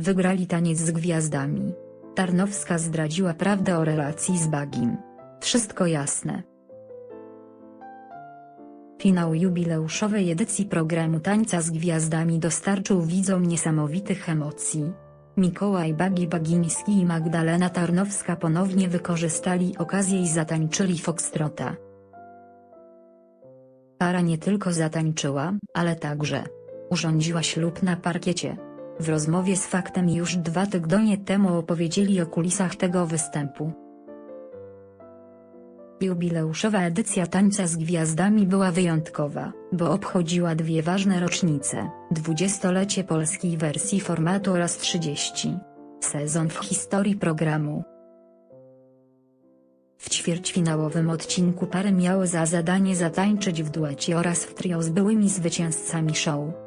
Wygrali taniec z gwiazdami. Tarnowska zdradziła prawdę o relacji z Bagim. Wszystko jasne. Finał jubileuszowej edycji programu Tańca z Gwiazdami dostarczył widzom niesamowitych emocji. Mikołaj Bagi Bagiński i Magdalena Tarnowska ponownie wykorzystali okazję i zatańczyli foxtrota. Para nie tylko zatańczyła, ale także urządziła ślub na parkiecie. W rozmowie z Faktem już dwa tygodnie temu opowiedzieli o kulisach tego występu. Jubileuszowa edycja Tańca z Gwiazdami była wyjątkowa, bo obchodziła dwie ważne rocznice, dwudziestolecie polskiej wersji formatu oraz 30. Sezon w historii programu. W ćwierćfinałowym odcinku pary miały za zadanie zatańczyć w duecie oraz w trio z byłymi zwycięzcami show.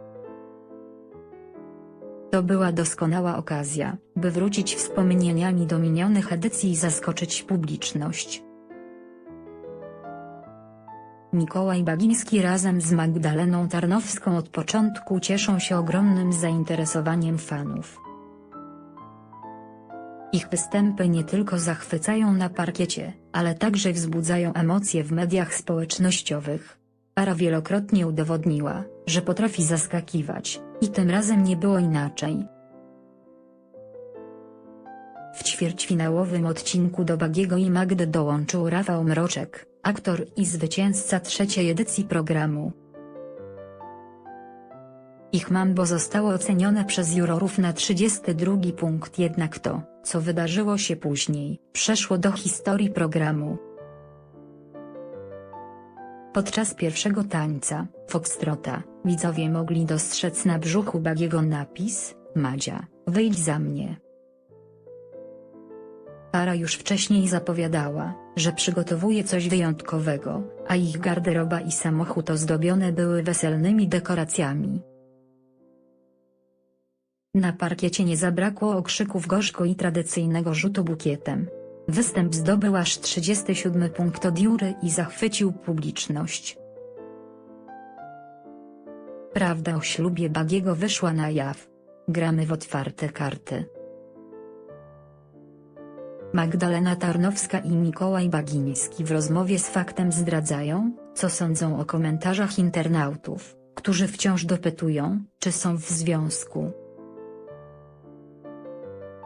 To była doskonała okazja, by wrócić wspomnieniami do minionych edycji i zaskoczyć publiczność. Mikołaj Bagiński razem z Magdaleną Tarnowską od początku cieszą się ogromnym zainteresowaniem fanów. Ich występy nie tylko zachwycają na parkiecie, ale także wzbudzają emocje w mediach społecznościowych. Para wielokrotnie udowodniła, że potrafi zaskakiwać, i tym razem nie było inaczej. W ćwierćfinałowym odcinku do Bagiego i Magdy dołączył Rafał Mroczek, aktor i zwycięzca trzeciej edycji programu. Ich mambo zostało ocenione przez jurorów na 32 punkt jednak to, co wydarzyło się później, przeszło do historii programu. Podczas pierwszego tańca, Foxtrota, widzowie mogli dostrzec na brzuchu Bagiego napis, Madzia, wyjdź za mnie. Para już wcześniej zapowiadała, że przygotowuje coś wyjątkowego, a ich garderoba i samochód ozdobione były weselnymi dekoracjami. Na parkiecie nie zabrakło okrzyków gorzko i tradycyjnego rzutu bukietem. Występ zdobył aż 37 punkt od jury i zachwycił publiczność. Prawda o ślubie Bagiego wyszła na jaw. Gramy w otwarte karty. Magdalena Tarnowska i Mikołaj Bagiński w rozmowie z Faktem zdradzają, co sądzą o komentarzach internautów, którzy wciąż dopytują, czy są w związku.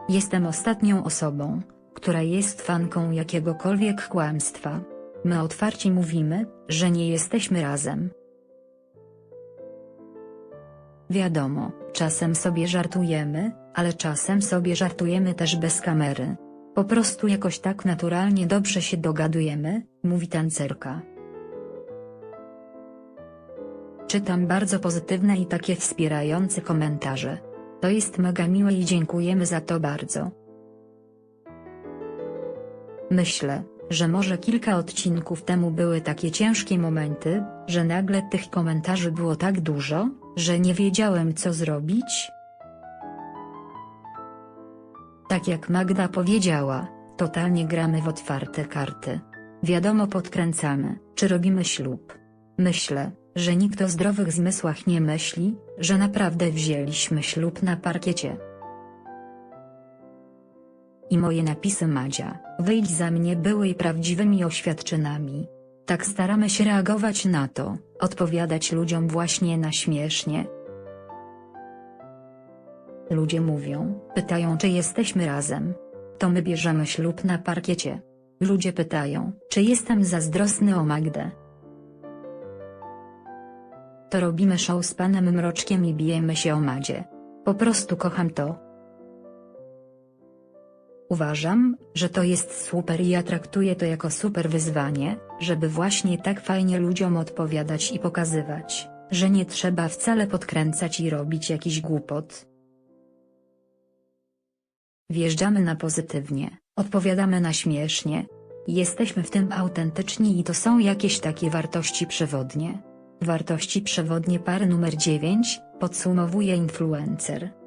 Jestem ostatnią osobą, która jest fanką jakiegokolwiek kłamstwa. My otwarcie mówimy, że nie jesteśmy razem. Wiadomo, czasem sobie żartujemy, ale czasem sobie żartujemy też bez kamery. Po prostu jakoś tak naturalnie dobrze się dogadujemy, mówi tancerka. Czytam bardzo pozytywne i takie wspierające komentarze. To jest mega miłe i dziękujemy za to bardzo. Myślę, że może kilka odcinków temu były takie ciężkie momenty, że nagle tych komentarzy było tak dużo, że nie wiedziałem co zrobić. Tak jak Magda powiedziała, totalnie gramy w otwarte karty. Wiadomo podkręcamy, czy robimy ślub. Myślę, że nikt o zdrowych zmysłach nie myśli, że naprawdę wzięliśmy ślub na parkiecie. I moje napisy Madzia, wyjdź za mnie były prawdziwymi oświadczynami. Tak staramy się reagować na to, odpowiadać ludziom właśnie na śmiesznie. Ludzie mówią, pytają czy jesteśmy razem. To my bierzemy ślub na parkiecie. Ludzie pytają, czy jestem zazdrosny o Magdę. To robimy show z panem Mroczkiem i bijemy się o Madzie. Po prostu kocham to. Uważam, że to jest super i ja traktuję to jako super wyzwanie, żeby właśnie tak fajnie ludziom odpowiadać i pokazywać, że nie trzeba wcale podkręcać i robić jakiś głupot. Wjeżdżamy na pozytywnie, odpowiadamy na śmiesznie. Jesteśmy w tym autentyczni i to są jakieś takie wartości przewodnie. Wartości przewodnie pary numer 9, podsumowuje influencer.